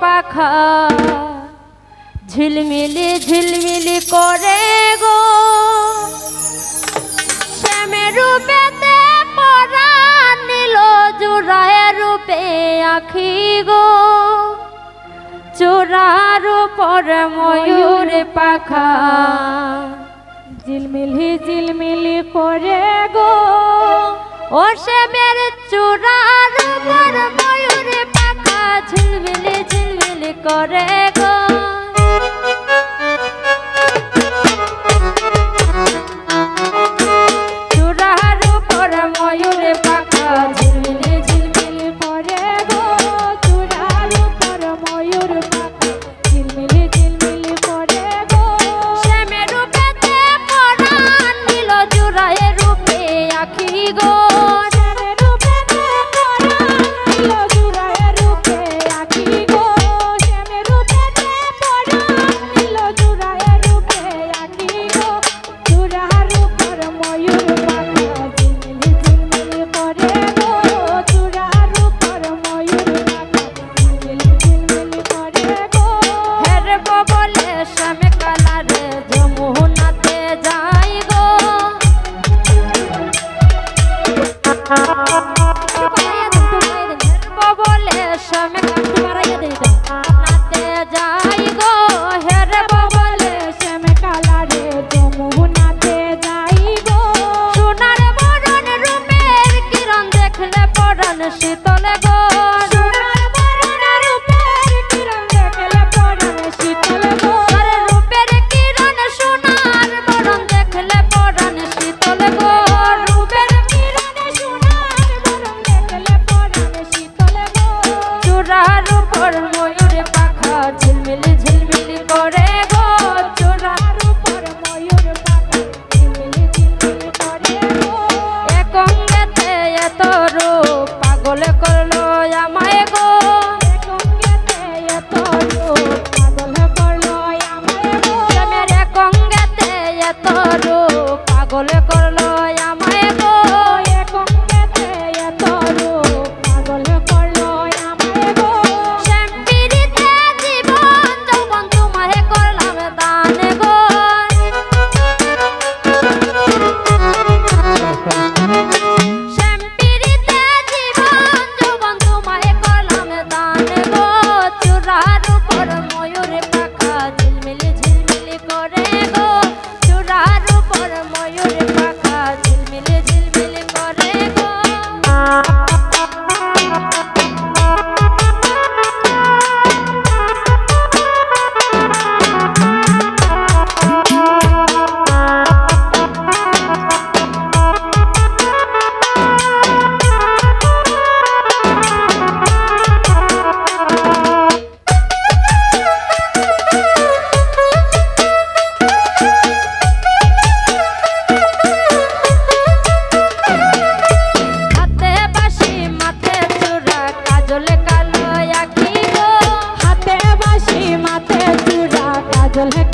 পাখা। ঝিলমিলি ঝিলমিলি করে গো। শ্যামের রূপেতে রূপে আখি গো। চোরার উপর ময়ূর পাখা। ঝিলমিলি ঝিলমিলি করে গো। ও শ্যামের চোরার উপর করে বাড়াইয়া দিত নাতে যাই গো। 个人摸 collect